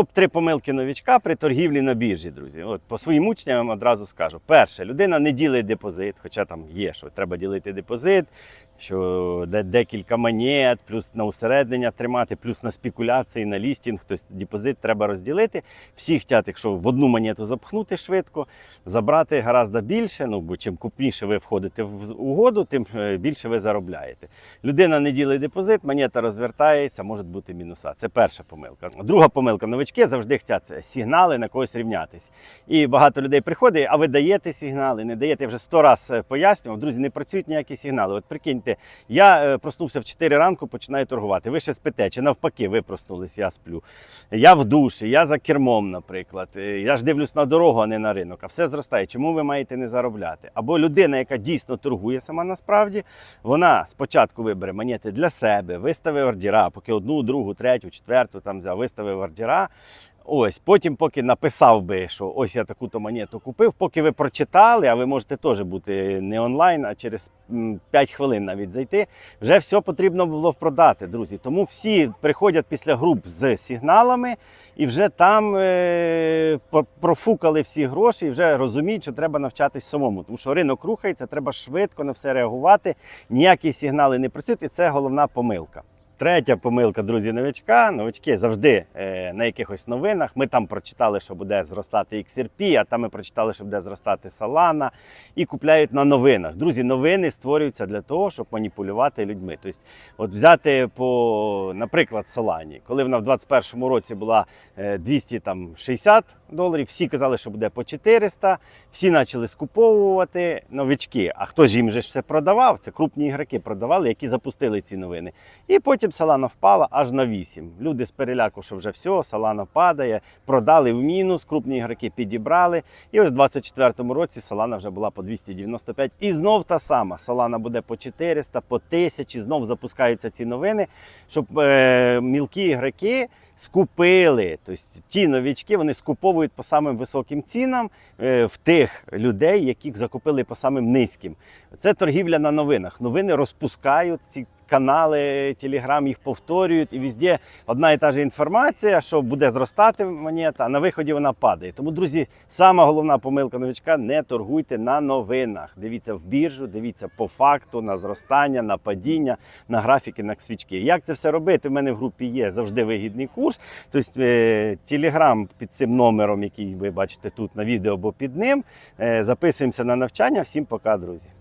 Топ-3 помилки новічка при торгівлі на біржі, друзі. От по своїм учням одразу скажу. Перше, людина не ділить депозит, хоча там є, що треба ділити депозит, що декілька монет, плюс на усереднення тримати, плюс на спекуляції, на лістінг. Тобто депозит треба розділити. Всі хочуть, якщо в одну монету запхнути швидко, забрати гораздо більше. Ну бо чим крупніше ви входите в угоду, тим е, більше ви заробляєте. Людина не ділить депозит, монета розвертається, можуть бути мінуса. Це перша помилка. Друга помилка. Новички завжди хочуть сигнали на когось рівнятись. І багато людей приходить, а ви даєте сигнали, не даєте. Я вже сто разів пояснював. Друзі, не працюють ніякі сигнали. От прикиньте, я е, проснувся в 4 ранку, починаю торгувати. Ви ще спите, чи навпаки, ви проснулись, я сплю. Я в душі, я за кермом, наприклад. Е, Я ж дивлюсь на дорогу, а не на ринок. А все зростає. Чому ви маєте не заробляти? Або людина, яка дійсно торгує сама насправді, вона спочатку вибере монети для себе, виставить ордера, поки одну, другу, третю, четверту там взяв, виставив ордера. Ось, потім, поки написав би, що ось я таку-то монету купив, поки ви прочитали, а ви можете теж бути не онлайн, а через 5 хвилин навіть зайти, вже все потрібно було продати, друзі. Тому всі приходять після груп з сигналами і вже там е, профукали всі гроші і вже розуміють, що треба навчатись самому. Тому що ринок рухається, треба швидко на все реагувати. Ніякі сигнали не працюють, і це головна помилка. Третя помилка, друзі, новичка. Новички завжди е, на якихось новинах. Ми там прочитали, що буде зростати XRP, а там ми прочитали, що буде зростати Solana, і купляють на новинах. Друзі, новини створюються для того, щоб маніпулювати людьми. Тобто, от взяти по, наприклад, Solana, коли вона в 2021 році була е, 260 доларів, всі казали, що буде по 400, всі почали скуповувати новички. А хто ж їм же все продавав? Це крупні ігроки продавали, які запустили ці новини. І потім Solana впала аж на 8. Люди з переляку, що вже все, Solana падає, продали в мінус, крупні ігроки підібрали. І ось в 2024 році Solana вже була по 295. І знов та сама. Solana буде по 400, по 1000. Знов запускаються ці новини, щоб е, мілкі ігроки скупили. Тобто ті новічки вони скуповують по самим високим цінам е, в тих людей, яких закупили по самим низьким. Це торгівля на новинах. Новини розпускають ці канали, телеграм їх повторюють, і везде одна і та ж інформація, що буде зростати монета, а на виході вона падає. Тому, друзі, сама головна помилка новичка не торгуйте на новинах. Дивіться в біржу, дивіться по факту на зростання, на падіння, на графіки, на свічки. Як це все робити? У мене в групі є завжди вигідний курс. Тобто телеграм під цим номером, який ви бачите тут на відео або під ним. Е, записуємося на навчання. Всім пока, друзі.